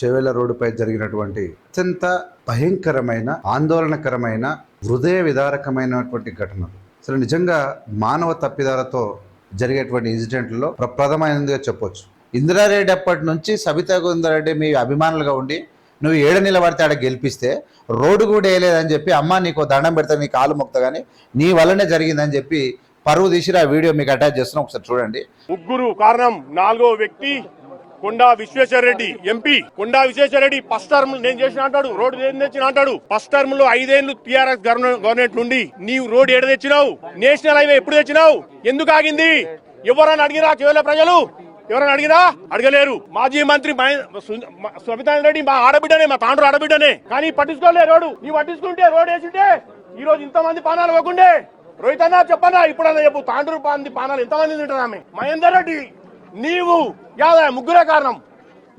చేవెళ్ళ రోడ్డుపై జరిగినటువంటి అత్యంత భయంకరమైన ఆందోళనకరమైన హృదయ విదారకమైనటువంటి ఘటన. అసలు నిజంగా మానవ తప్పిదాలతో జరిగేటువంటి ఇన్సిడెంట్లలో ప్రప్రథమైనదిగా చెప్పొచ్చు. ఇందిరారెడ్డి అప్పటి నుంచి సబితా గోవిందారెడ్డి మీ అభిమానులుగా ఉండి నువ్వు ఏడ నిలబడితే ఆడ గెలిపిస్తే రోడ్డు కూడా వేయలేదని చెప్పి అమ్మ నీకు దండం పెడతా నీ కాలు మొక్త కానీ నీ వల్లనే జరిగిందని చెప్పి పరువు తీసి ఆ వీడియో మీకు అటాచ్ చేస్తున్నాం ఒకసారి చూడండి. ముగ్గురు కారణం నాలుగో వ్యక్తి Konda Vishweshwar Reddy MP. Konda Vishweshwar Reddy first term నేను చేసిన అంటాడు రోడ్డు నేను తెచ్చిన అంటాడు. ఫస్ట్ టర్మ్లో ఐదేళ్ళు టీఆర్ఎస్ గవర్నమెంట్ నుండి నీవు రోడ్ ఏడ తెచ్చినావు? నేషనల్ హైవే ఎప్పుడు తెచ్చినావు? ఎందుకు ఆగింది? ఎవరన్నా అడిగిరా కేవలం ప్రజలు? ఎవరైనా అడిగినా అడగలేరు. మాజీ మంత్రి సబితా రెడ్డి మా ఆడబిడ్డనే మా తాండ్రు ఆడబిడ్డనే. కానీ పట్టించుకోలే రోడ్డు. నీవు పట్టించుకుంటే రోడ్ వేసింటే ఈ రోజు ఇంతమంది పానాలు ఇవ్వకుండే. రోహిత్ అన్న చెప్పన్నా ఇప్పుడన్నా చెప్పు. తాండ్రు పాంది పానాలు ఎంతమంది తింటారు ఆమె? మహేందర్ రెడ్డి. నీవు యాదా ముగ్గురే కారణం.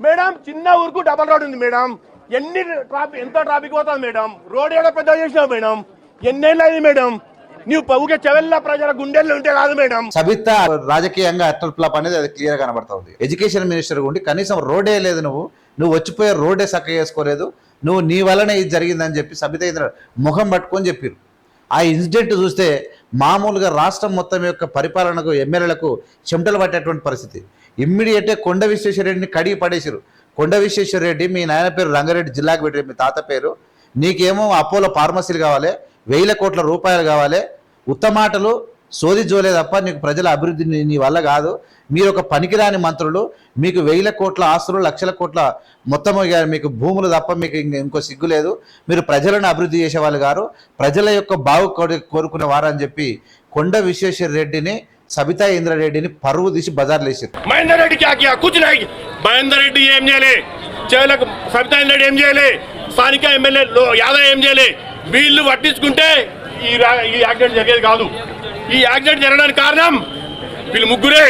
మేడం చిన్న ఊరుకు డబల్ రోడ్ ఉంది మేడం. ఎన్ని ట్రాఫిక్ ఎంత ట్రాఫిక్ పోతుంది మేడం? రోడ్ ఏడో పెద్ద చేసినావు మేడం. ఎన్నేళ్ళు అయింది మేడం? నీవు పవుకే చెవెళ్ళ ప్రజల గుండెల్లో ఉంటే కాదు మేడం. సబిత రాజకీయంగా అటల్ ఫ్లాప్ అనేది అది క్లియర్ కనబడుతుంది ఎడ్యుకేషన్ మినిస్టర్ ఉండి కనీసం రోడే లేదు నువ్వు. నువ్వు వచ్చిపోయే రోడే చక్క చేసుకోలేదు. నువ్వు నీ వల్లనే ఇది జరిగిందని చెప్పి సబిత ఇంద్ర ముఖం పట్టుకొని చెప్పారు ఆ ఇన్సిడెంట్ చూస్తే మామూలుగా రాష్ట్రం మొత్తం యొక్క పరిపాలనకు ఎమ్మెల్యేలకు చెమటలు పట్టేటువంటి పరిస్థితి. ఇమ్మీడియట్గా కొండ విశ్వేశ్వరరెడ్డిని కడిగి పడేసారు కొండ విశ్వేశ్వరరెడ్డి మీ నాయన పేరు రంగారెడ్డి జిల్లాకు పెట్టారు మీ తాత పేరు. నీకేమో అపోలో ఫార్మసీలు కావాలి వేల కోట్ల రూపాయలు కావాలి. ఉత్తమాటలు సోది జోలే తప్ప నీకు ప్రజల అభివృద్ధి నీ- వల్ల కాదు. మీరు ఒక పనికిరాని మంత్రులు మీకు వేల కోట్ల ఆస్తులు లక్షల కోట్ల మొత్తం మీకు భూములు తప్ప మీకు ఇంకో సిగ్గు లేదు. మీరు ప్రజలను అభివృద్ధి చేసేవాళ్ళు గారు ప్రజల యొక్క బాగు కోరుకునే వారు అని చెప్పి కొండ విశ్వేశ్వర రెడ్డిని సబితా ఇంద్రారెడ్డిని పరువు తీసి బజార్లు వేసారు మహేందర్ రెడ్డి క్యా కియా? కుచ్ మహేందర్ రెడ్డి ఏం చేయలే? చెవలకు సబితా ఇంద్రారెడ్డి ఏం చేయలే? స్థానిక ఎమ్మెల్యే యాదవ్ ఏం చేయలే? వీళ్ళు పట్టించుకుంటే ఈ ఈ యాక్సిడెంట్ జరిగేది కాదు. ఈ యాక్సిడెంట్ జరగడానికి కారణం వీళ్ళు ముగ్గురే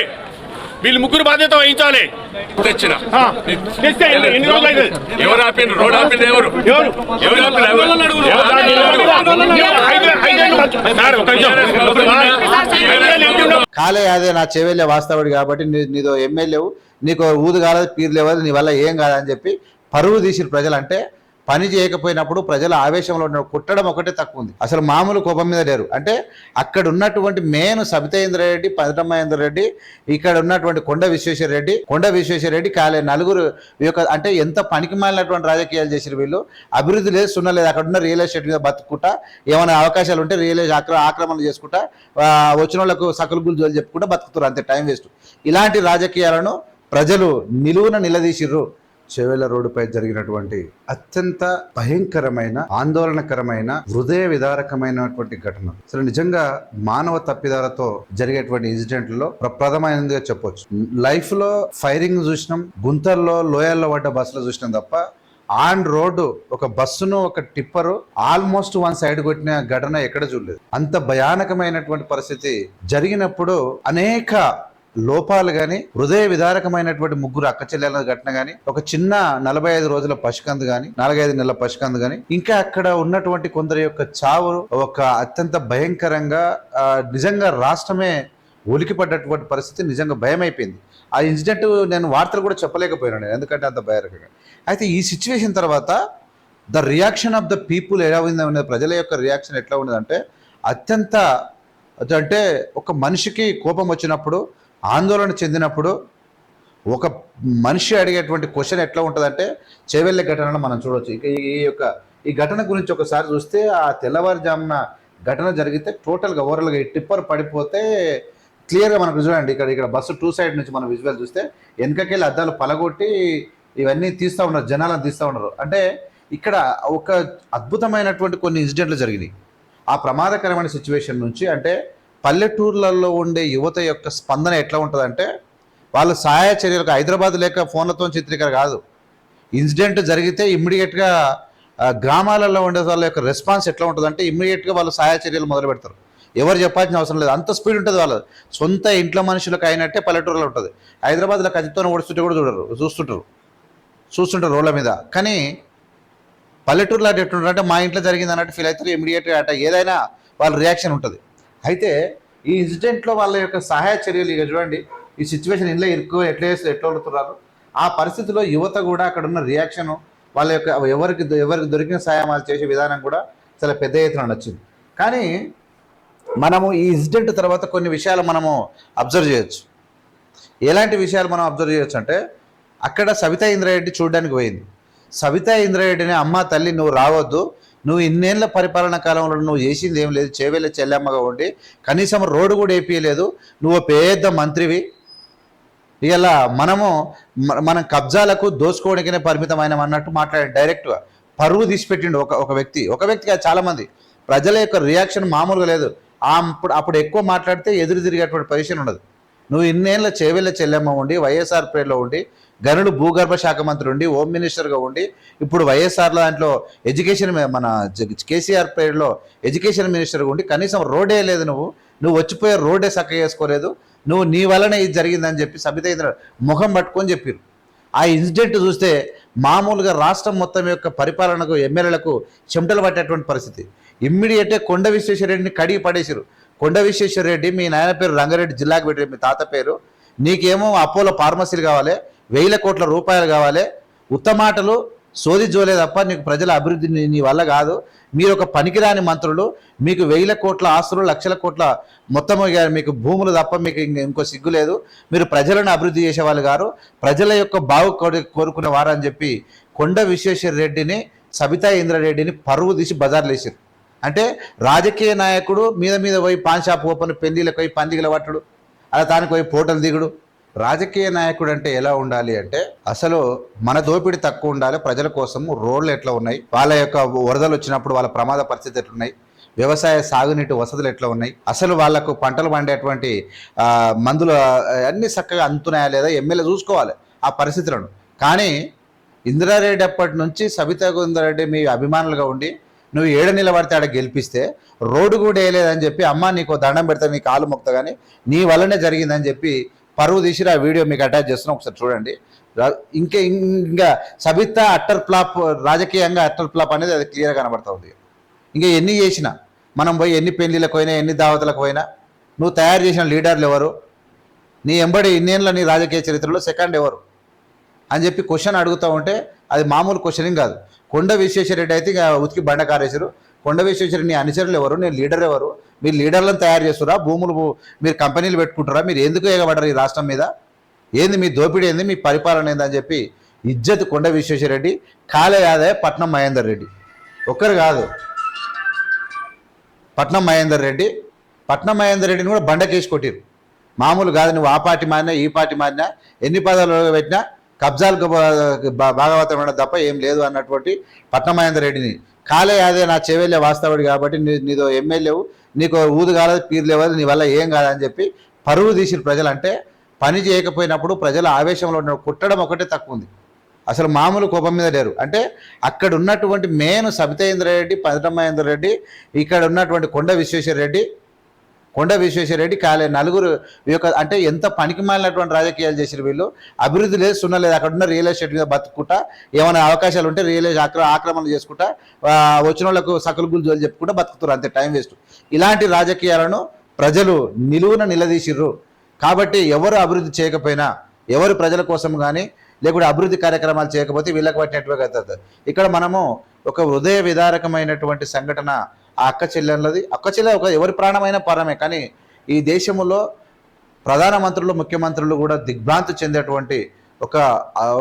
వీళ్ళు ముగ్గురు బాధ్యత వహించాలి తెచ్చిన ఎవరు ఆపిండ్రు రోడ్ ఆపింది ఎవరు ఎవరు. కాలే అదే నా చెవెళ్ళే వాస్తవుడు కాబట్టి నీదో ఎమ్మెల్యేవు నీకు ఊదు కాలేదు పీరు లేవదు నీ వల్ల ఏం కాదని చెప్పి పరువు తీసిన ప్రజలు అంటే పని చేయకపోయినప్పుడు ప్రజల ఆవేశంలో ఉన్న కుట్టడం ఒకటే తక్కువ ఉంది. అసలు మామూలు కోపం మీద లేరు. అంటే అక్కడ ఉన్నటువంటి మెయిన్ సబితేంద్ర రెడ్డి పదమహేంద్ర రెడ్డి ఇక్కడ ఉన్నటువంటి కొండ విశ్వేశ్వర రెడ్డి కొండ విశ్వేశ్వర రెడ్డి కాలే నలుగురు ఈ యొక్క అంటే ఎంత పనికి మాలినటువంటి రాజకీయాలు చేసిన వీళ్ళు. అభివృద్ధి లేదు సున్నా లేదు. అక్కడ ఉన్న రియల్ ఎస్టేట్ మీద బతుకుంటా ఏమైనా అవకాశాలు ఉంటే రియల్ ఎస్టేట్ ఆక్ర ఆక్రమణలు చేసుకుంటా వచ్చిన వాళ్ళకు సకలు గుల్జోలు చెప్పుకుంటా బతుకుతారు అంతే టైం వేస్ట్. ఇలాంటి రాజకీయాలను ప్రజలు నిలువున నిలదీసిర్రు. చెవెళ్ళ రోడ్డుపై జరిగినటువంటి అత్యంత భయంకరమైన ఆందోళనకరమైన హృదయ విదారకమైనటువంటి ఘటన. అసలు నిజంగా మానవ తప్పిదాలతో జరిగేటువంటి ఇన్సిడెంట్లలో ప్రప్రదమైనదిగా చెప్పొచ్చు. లైఫ్లో ఫైరింగ్ చూసినాం గుంతల్లో లోయల్లో పడ్డ బస్సులు చూసినాం తప్ప ఆన్ రోడ్డు ఒక బస్సును ఒక టిప్పరు ఆల్మోస్ట్ వన్ సైడ్ కొట్టిన ఘటన ఎక్కడ చూడలేదు. అంత భయానకమైనటువంటి పరిస్థితి జరిగినప్పుడు అనేక లోపాలు కానీ హృదయ విదారకమైనటువంటి ముగ్గురు అక్క చెల్లెల ఘటన కానీ ఒక చిన్న నలభై ఐదు రోజుల పసికందు కానీ నాలుగైదు నెలల పసికందు కానీ ఇంకా అక్కడ ఉన్నటువంటి కొందరి యొక్క చావు ఒక అత్యంత భయంకరంగా నిజంగా రాష్ట్రమే ఉలికిపడ్డటువంటి పరిస్థితి నిజంగా భయం అయిపోయింది ఆ ఇన్సిడెంట్ నేను వార్తలు కూడా చెప్పలేకపోయినాను నేను, ఎందుకంటే అంత భయానకంగా అయితే ఈ సిచ్యువేషన్ తర్వాత the reaction of the people ఎలా ఉంది అనేది ప్రజల యొక్క రియాక్షన్ ఎట్లా ఉన్నదంటే అత్యంత అంటే ఒక మనిషికి కోపం వచ్చినప్పుడు ఆందోళన చెందినప్పుడు ఒక మనిషి అడిగేటువంటి క్వశ్చన్ ఎట్లా ఉంటుందంటే చేవెళ్ళే ఘటనను మనం చూడవచ్చు ఇక ఈ ఈ యొక్క ఈ ఘటన గురించి ఒకసారి చూస్తే ఆ తెల్లవారుజామున ఘటన జరిగితే టోటల్గా ఓవరాల్గా ఈ టిప్పర్ పడిపోతే క్లియర్గా మనకు చూడండి. ఇక్కడ ఇక్కడ బస్సు టూ సైడ్ నుంచి మనం విజువల్ చూస్తే వెనకకెళ్ళి అద్దాలు పలగొట్టి ఇవన్నీ తీస్తూ ఉన్నారు జనాలను తీస్తూ ఉన్నారు. అంటే ఇక్కడ ఒక అద్భుతమైనటువంటి కొన్ని ఇన్సిడెంట్లు జరిగినాయి. ఆ ప్రమాదకరమైన సిచ్యువేషన్ నుంచి అంటే పల్లెటూర్లలో ఉండే యువత యొక్క స్పందన ఎట్లా ఉంటుందంటే వాళ్ళు సహాయ చర్యలకు హైదరాబాద్ లేక ఫోన్లతో చిత్రీకరణ కాదు. ఇన్సిడెంట్ జరిగితే ఇమ్మీడియట్గా గ్రామాలలో ఉండే వాళ్ళ యొక్క రెస్పాన్స్ ఎట్లా ఉంటుందంటే ఇమ్మీడియట్గా వాళ్ళు సహాయ చర్యలు మొదలు పెడతారు. ఎవరు చెప్పాల్సిన అవసరం లేదు. అంత స్పీడ్ ఉంటుంది వాళ్ళు సొంత ఇంట్లో మనుషులకు అయినట్టే పల్లెటూరులో ఉంటుంది. హైదరాబాద్లో కత్తితో ఓడిస్తుంటే కూడా చూడరు చూస్తుంటారు. చూస్తుంటారు రోడ్ల మీద. కానీ పల్లెటూరులో అటు ఎట్టుంటారు అంటే మా ఇంట్లో జరిగింది అన్నట్టు ఫీల్ అవుతారు. ఇమీడియట్గా అట ఏదైనా వాళ్ళ రియాక్షన్ ఉంటుంది. అయితే ఈ ఇన్సిడెంట్లో వాళ్ళ యొక్క సహాయ చర్యలు ఇక చూడండి ఈ సిచ్యువేషన్ ఇంట్లో ఇరుక్కు ఎట్లా చేస్తారు ఎట్లా వదులుతున్నారు? ఆ పరిస్థితిలో యువత కూడా అక్కడ ఉన్న రియాక్షన్ వాళ్ళ యొక్క ఎవరికి ఎవరికి దొరికిన సహాయం వాళ్ళు చేసే విధానం కూడా చాలా పెద్ద ఎత్తున నచ్చింది కానీ మనము ఈ ఇన్సిడెంట్ తర్వాత కొన్ని విషయాలు మనము అబ్జర్వ్ చేయొచ్చు. ఎలాంటి విషయాలు మనం అబ్జర్వ్ చేయొచ్చు అంటే అక్కడ సవితా ఇంద్రారెడ్డి చూడడానికి పోయింది. సవితా ఇంద్రారెడ్డిని అమ్మ తల్లి నువ్వు రావద్దు నువ్వు ఇన్నేళ్ళ పరిపాలన కాలంలో నువ్వు చేసింది ఏం లేదు. చేవేళ్ళ చెల్లెమ్మగా ఉండి కనీసం రోడ్డు కూడా వేపించలేదు నువ్వు పెద్ద మంత్రివి. ఇలా మనము మన మనం కబ్జాలకు దోసుకోవడానికనే పరిమితమైన అన్నట్టు మాట్లాడి డైరెక్ట్గా పరువు తీసిపెట్టిండు ఒక ఒక వ్యక్తి. ఒక వ్యక్తి కాదు చాలామంది ప్రజల యొక్క రియాక్షన్ మామూలుగా లేదు. అప్పుడు అప్పుడు ఎక్కువ మాట్లాడితే ఎదురు తిరిగేటువంటి పొజిషన్ ఉండదు. నువ్వు ఇన్నేళ్ళ చేవెళ్ళ చెల్లెమ్మ ఉండి వైఎస్ఆర్ పేరులో ఉండి గనుడు భూగర్భ శాఖ మంత్రి ఉండి హోమ్ మినిస్టర్గా ఉండి ఇప్పుడు వైఎస్ఆర్ దాంట్లో ఎడ్యుకేషన్ మన కేసీఆర్ పేరులో ఎడ్యుకేషన్ మినిస్టర్గా ఉండి కనీసం రోడే లేదు నువ్వు. నువ్వు వచ్చిపోయే రోడే చక్క చేసుకోలేదు. నువ్వు నీ వలనే ఇది జరిగిందని చెప్పి సబిత ముఖం పట్టుకొని చెప్పారు. ఆ ఇన్సిడెంట్ చూస్తే మామూలుగా రాష్ట్రం మొత్తం యొక్క పరిపాలనకు ఎమ్మెల్యేలకు చెమటలు పట్టేటువంటి పరిస్థితి. ఇమ్మీడియట్గా కొండ విశ్వేశ్వరరెడ్డిని కడిగి పడేసారు. కొండ విశ్వేశ్వర రెడ్డి మీ నాయన పేరు రంగారెడ్డి జిల్లాకు పెట్టి మీ తాత పేరు. నీకేమో అపోలో ఫార్మసీలు కావాలి వేల కోట్ల రూపాయలు కావాలి. ఉత్తమాటలు సోది జోలే తప్ప నీకు ప్రజల అభివృద్ధి నీ- వల్ల కాదు. మీరు ఒక పనికిరాని మంత్రులు మీకు వేల కోట్ల ఆస్తులు లక్షల కోట్ల మొత్తం మీకు భూములు తప్ప మీకు ఇంకో సిగ్గు లేదు. మీరు ప్రజలను అభివృద్ధి చేసేవాళ్ళు గారు ప్రజల యొక్క బాగు కోరి- కోరుకునే అని చెప్పి కొండ విశ్వేశ్వర రెడ్డిని సబితా ఇంద్రారెడ్డిని పరువు తీసి బజార్లు వేసారు అంటే రాజకీయ నాయకుడు మీద మీద పోయి పాన్ షాప్ ఓపెన్ పెళ్ళిలకు పోయి పందిగల పట్టుడు అలా తానికి పోయి పోటలు దిగుడు. రాజకీయ నాయకుడు అంటే ఎలా ఉండాలి అంటే అసలు మన దోపిడి తక్కువ ఉండాలి ప్రజల కోసం రోడ్లు ఎట్లా ఉన్నాయి వాళ్ళ యొక్క వరదలు వచ్చినప్పుడు వాళ్ళ ప్రమాద పరిస్థితి ఎట్లున్నాయి వ్యవసాయ సాగునీటి వసతులు ఎట్లా ఉన్నాయి అసలు వాళ్ళకు పంటలు పండేటువంటి మందులు అన్ని చక్కగా అందుతున్నాయా లేదా ఎమ్మెల్యే చూసుకోవాలి ఆ పరిస్థితులను. కానీ ఇందిరారెడ్డి అప్పటి నుంచి సబితా గోవిందారెడ్డి మీ అభిమానులుగా ఉండి నువ్వు ఏడ నిలబడితే ఆడ గెలిపిస్తే రోడ్డు కూడా వేయలేదని చెప్పి అమ్మ నీకు దండం పెడతా నీ కాలు మొక్త కానీ నీ వల్లనే జరిగిందని చెప్పి పరువు తీసి ఆ వీడియో మీకు అటాచ్ చేస్తున్నాం ఒకసారి చూడండి. ఇంకా ఇంకా సబితా అట్టర్ ఫ్లాప్ రాజకీయంగా అట్టర్ ఫ్లాప్ అనేది అది క్లియర్గా కనబడుతుంది ఉంది. ఇంకా ఎన్ని చేసినా మనం పోయి ఎన్ని పెళ్ళిలకు పోయినా ఎన్ని దావతలకు పోయినా నువ్వు తయారు చేసిన లీడర్లు ఎవరు? నీ ఎంబడి ఇన్నేళ్ళ నీ రాజకీయ చరిత్రలో సెకండ్ ఎవరు? అని చెప్పి క్వశ్చన్ అడుగుతూ ఉంటే అది మామూలు క్వశ్చనింగ్ కాదు. కొండ విశ్వేశ్వరరెడ్డి అయితే ఇక ఉతికి బండ కారేశారు. కొండ విశ్వేశ్వర నీ అనుచరులు ఎవరు? నేను లీడర్ ఎవరు? మీరు లీడర్లను తయారు చేస్తురా? భూములు మీరు కంపెనీలు పెట్టుకుంటారా? మీరు ఎందుకు ఎగబడరు ఈ రాష్ట్రం మీద? ఏంది మీ దోపిడీ ఏంది? మీ పరిపాలన ఏందని చెప్పి ఇజ్జత్ కొండ విశ్వేశ్వరరెడ్డి కాలే యాదయ్య పట్నం మహేందర్ రెడ్డి. ఒక్కరు కాదు. పట్నం మహేందర్ రెడ్డి. పట్నం మహేందర్ రెడ్డిని కూడా బండకేసి కొట్టిరు మామూలు కాదు. నువ్వు ఆ పార్టీ మారినా ఈ పార్టీ మారినా ఎన్ని పదాలు పెట్టినా కబ్జాలకు భాగవతం ఉండడం తప్ప ఏం లేదు అన్నటువంటి పట్నమహేందర్ రెడ్డిని. కాలే అదే నా చెవెళ్ళే వాస్తవుడు కాబట్టి నీదో ఎమ్మెల్యేవు నీకు ఊదు కాలేదు పీరు లేవదు నీ వల్ల ఏం కాదని చెప్పి పరువు తీసిన ప్రజలు అంటే పని చేయకపోయినప్పుడు ప్రజల ఆవేశంలో ఉన్న కుట్టడం ఒకటే తక్కువ ఉంది. అసలు మామూలు కోపం మీద లేరు. అంటే అక్కడ ఉన్నటువంటి మెయిన్ సబితేంద్ర రెడ్డి పదమహేంద్ర రెడ్డి ఇక్కడ ఉన్నటువంటి కొండ విశ్వేశ్వర రెడ్డి కొండ విశ్వేశ్వర రెడ్డి కాలే నలుగురు ఈ యొక్క అంటే ఎంత పనికి మాలినటువంటి రాజకీయాలు చేసారు వీళ్ళు? అభివృద్ధి లేదు సున్నా లేదు. అక్కడ ఉన్న రియల్ ఎస్టేట్ మీద బతుకుంటా ఏమైనా అవకాశాలు ఉంటే రియల్ ఎస్టేట్ ఆక్రమణ చేసుకుంటా వచ్చిన వాళ్ళకు సకల గుల్జోలు చెప్పుకుంటా బతుకుతారు అంతే టైం వేస్ట్ ఇలాంటి రాజకీయాలను ప్రజలు నిలువున నిలదీసిర్రు. కాబట్టి ఎవరు అభివృద్ధి చేయకపోయినా ఎవరు ప్రజల కోసం కానీ లేకుంటే అభివృద్ధి కార్యక్రమాలు చేయకపోతే వీళ్ళకి పట్టినట్టుగా ఇక్కడ మనము ఒక హృదయ విదారకమైనటువంటి సంఘటన ఆ అక్క చెల్లెళ్ళది. అక్క చెల్లె ఒక ఎవరి ప్రాణమైన పరమే కానీ ఈ దేశంలో ప్రధానమంత్రులు ముఖ్యమంత్రులు కూడా దిగ్భ్రాంతి చెందేటువంటి ఒక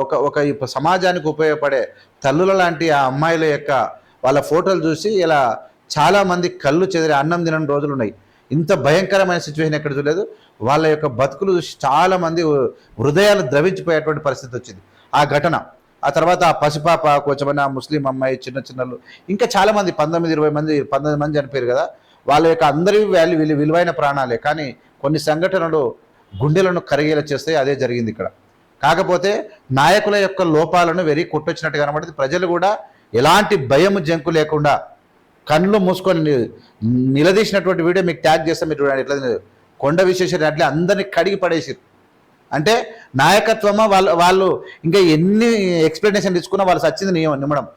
ఒక ఒక ఈ సమాజానికి ఉపయోగపడే తల్లుల లాంటి ఆ అమ్మాయిల యొక్క వాళ్ళ ఫోటోలు చూసి ఇలా చాలామంది కళ్ళు చెదిరి అన్నం తినని రోజులు ఉన్నాయి. ఇంత భయంకరమైన సిచ్యువేషన్ ఎక్కడ చూడలేదు. వాళ్ళ యొక్క బతుకులు చూసి చాలామంది హృదయాలు ద్రవించిపోయేటువంటి పరిస్థితి వచ్చింది. ఆ ఘటన ఆ తర్వాత ఆ పసిపాప కొంచెమైనా ముస్లిం అమ్మాయి చిన్న చిన్నలు ఇంకా చాలామంది పంతొమ్మిది ఇరవై మంది పంతొమ్మిది మంది చనిపోయారు కదా వాళ్ళ యొక్క అందరి వాల్యూ విలు విలువైన ప్రాణాలే. కానీ కొన్ని సంఘటనలు గుండెలను కరిగేలా చేస్తాయి అదే జరిగింది ఇక్కడ. కాకపోతే నాయకుల యొక్క లోపాలను వెరీ కొట్టొచ్చినట్టు కనబడింది ప్రజలు కూడా ఎలాంటి భయం జంకు లేకుండా కళ్ళు మూసుకొని నిలదీసినటువంటి వీడియో మీకు ట్యాగ్ చేస్తే మీరు చూడండి. ఎట్లా కొండ విశేషం అట్లా అందరినీ కడిగి పడేసారు అంటే నాయకత్వమా వాళ్ళు వాళ్ళు ఇంకా ఎన్ని ఎక్స్ప్లెనేషన్ ఇచ్చుకున్నా వాళ్ళు సచ్చింది నియమం నిమ్మడం.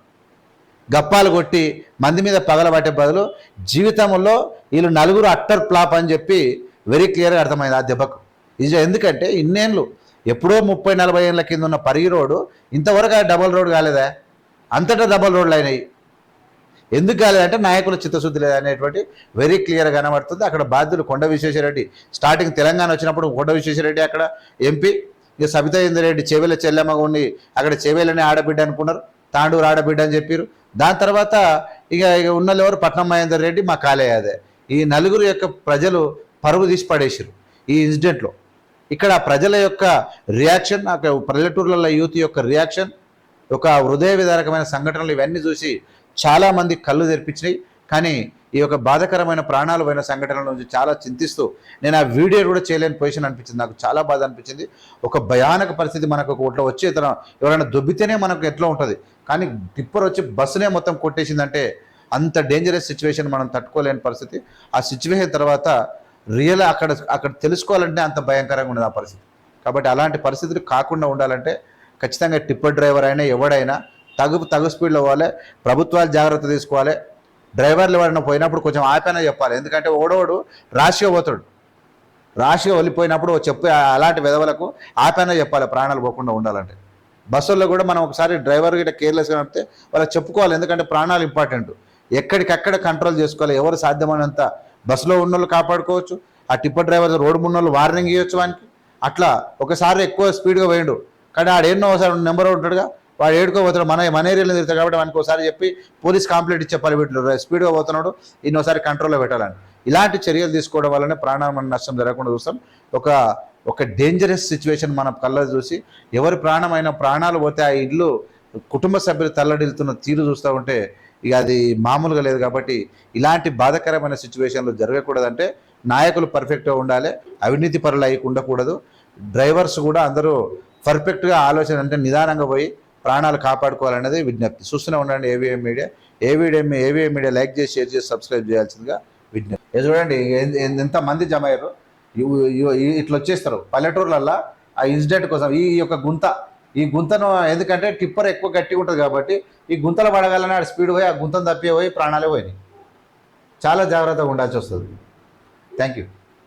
గప్పాలు కొట్టి మంది మీద పగలబట్టే బదులు జీవితంలో వీళ్ళు నలుగురు అట్టర్ ప్లాప్ అని చెప్పి వెరీ క్లియర్గా అర్థమైంది ఆ దెబ్బకు. ఇది ఎందుకంటే ఇన్నేళ్ళు ఎప్పుడో ముప్పై నలభై ఏళ్ళ కింద ఉన్న పరిగి రోడ్డు ఇంతవరకు డబల్ రోడ్ కాలేదా? అంతటా డబల్ రోడ్లు అయినాయి. ఎందుకు కాలేదంటే నాయకుల చిత్తశుద్ధి లేదనేటువంటి వెరీ క్లియర్ కనబడుతుంది. అక్కడ బాధ్యులు కొండ విశ్వేశ్వరరెడ్డి. స్టార్టింగ్ తెలంగాణ వచ్చినప్పుడు కొండ విశ్వేశ్వరరెడ్డి అక్కడ ఎంపీ ఇక సబితా ఇంద్రెడ్డి చెవిల చెల్లెమ్మ ఉండి అక్కడ చెవేలనే ఆడబిడ్డ అనుకున్నారు. తాండూరు ఆడబిడ్డ అని చెప్పారు. దాని తర్వాత ఇక ఇక ఉన్న ఎవరు? పట్నం మహేందర్ రెడ్డి మా కాలేదే ఈ నలుగురు యొక్క ప్రజలు పరుగు తీసి పడేసారు ఈ ఇన్సిడెంట్లో ఇక్కడ ప్రజల యొక్క రియాక్షన్ పల్లెటూర్లలో యూత్ యొక్క రియాక్షన్ ఒక హృదయ విదారకమైన సంఘటనలు ఇవన్నీ చూసి చాలామంది కళ్ళు తెరిపించినాయి. కానీ ఈ యొక్క బాధాకరమైన ప్రాణాలు పోయిన సంఘటనల నుంచి చాలా చింతిస్తూ నేను ఆ వీడియో కూడా చేయలేని పొజిషన్ అనిపించింది. నాకు చాలా బాధ అనిపించింది. ఒక భయానక పరిస్థితి మనకు ఒక ఇట్లా వచ్చి ఇతను ఎవరైనా దొబ్బితేనే మనకు ఎట్లా ఉంటుంది? కానీ టిప్పర్ వచ్చి బస్సునే మొత్తం కొట్టేసిందంటే అంత డేంజరస్ సిచ్యువేషన్ మనం తట్టుకోలేని పరిస్థితి. ఆ సిచ్యువేషన్ తర్వాత రియల్ అక్కడ అక్కడ తెలుసుకోవాలంటే అంత భయంకరంగా ఉండదు ఆ పరిస్థితి. కాబట్టి అలాంటి పరిస్థితులు కాకుండా ఉండాలంటే ఖచ్చితంగా టిప్పర్ డ్రైవర్ అయినా ఎవడైనా తగు తగు స్పీడ్లో పోవాలి ప్రభుత్వాలు జాగ్రత్త తీసుకోవాలి. డ్రైవర్లు ఎవరైనా పోయినప్పుడు కొంచెం ఆపైనా చెప్పాలి. ఎందుకంటే ఓడోడు రాశిగా పోతాడు. రాశిగా వెళ్ళిపోయినప్పుడు చెప్పి అలాంటి విధవలకు ఆపైనా చెప్పాలి ప్రాణాలు పోకుండా ఉండాలంటే. బస్సుల్లో కూడా మనం ఒకసారి డ్రైవర్ గిట్ట కేర్లెస్గా నడిపితే వాళ్ళకి చెప్పుకోవాలి ఎందుకంటే ప్రాణాలు ఇంపార్టెంట్. ఎక్కడికక్కడ కంట్రోల్ చేసుకోవాలి. ఎవరు సాధ్యమైనంత బస్సులో ఉన్న వాళ్ళు కాపాడుకోవచ్చు ఆ టిప్పర్ డ్రైవర్ రోడ్డు ఉన్న వాళ్ళు వార్నింగ్ ఇవ్వచ్చు వానికి. అట్లా ఒకసారి ఎక్కువ స్పీడ్గా పోయిండు. కానీ ఆడేన్నో ఒకసారి నెంబర్ ఉంటాడుగా వాడు ఏడుకోబోతున్నాడు మన మన ఏరియాలో తిరుగుతాడు కాబట్టి వానికి ఒకసారి చెప్పి పోలీస్ కంప్లైంట్ ఇచ్చే పని వీటిలో స్పీడ్గా పోతున్నాడు ఇన్నోసారి కంట్రోల్లో పెట్టాలని. ఇలాంటి చర్యలు తీసుకోవడం వల్లనే ప్రాణాల నష్టం జరగకుండా చూస్తాం. ఒక ఒక డేంజరస్ సిచ్యువేషన్ మన కళ్ళ చూసి ఎవరి ప్రాణమైన ప్రాణాలు పోతే ఆ ఇల్లు కుటుంబ సభ్యులు తల్లడిల్లుతున్న తీరు చూస్తూ ఉంటే ఇక అది మామూలుగా లేదు కాబట్టి ఇలాంటి బాధకరమైన సిచ్యువేషన్లు జరగకూడదంటే నాయకులు పర్ఫెక్ట్గా ఉండాలి అవినీతి పరులు అయి ఉండకూడదు డ్రైవర్స్ కూడా అందరూ పర్ఫెక్ట్గా ఆలోచన అంటే నిదానంగా పోయి ప్రాణాలు కాపాడుకోవాలనేది విజ్ఞప్తి. చూస్తూనే ఉండండి AVM media AVM AVM media like చేసి షేర్ చేసి సబ్స్క్రైబ్ చేయాల్సిందిగా విజ్ఞప్తి. చూడండి ఎంతమంది జమ అయ్యారు? ఇట్లా వచ్చేస్తారు. పల్లెటూర్లల్లో ఆ ఇన్సిడెంట్ కోసం ఈ యొక్క గుంత ఈ గుంతను ఎందుకంటే టిప్పర్ ఎక్కువ గట్టిగా ఉంటుంది కాబట్టి ఈ గుంతలు పడగలనే ఆడ స్పీడ్ పోయి ఆ గుంతను తప్పే పోయి ప్రాణాలే పోయినాయి. చాలా జాగ్రత్తగా ఉండాల్సి వస్తుంది. Thank you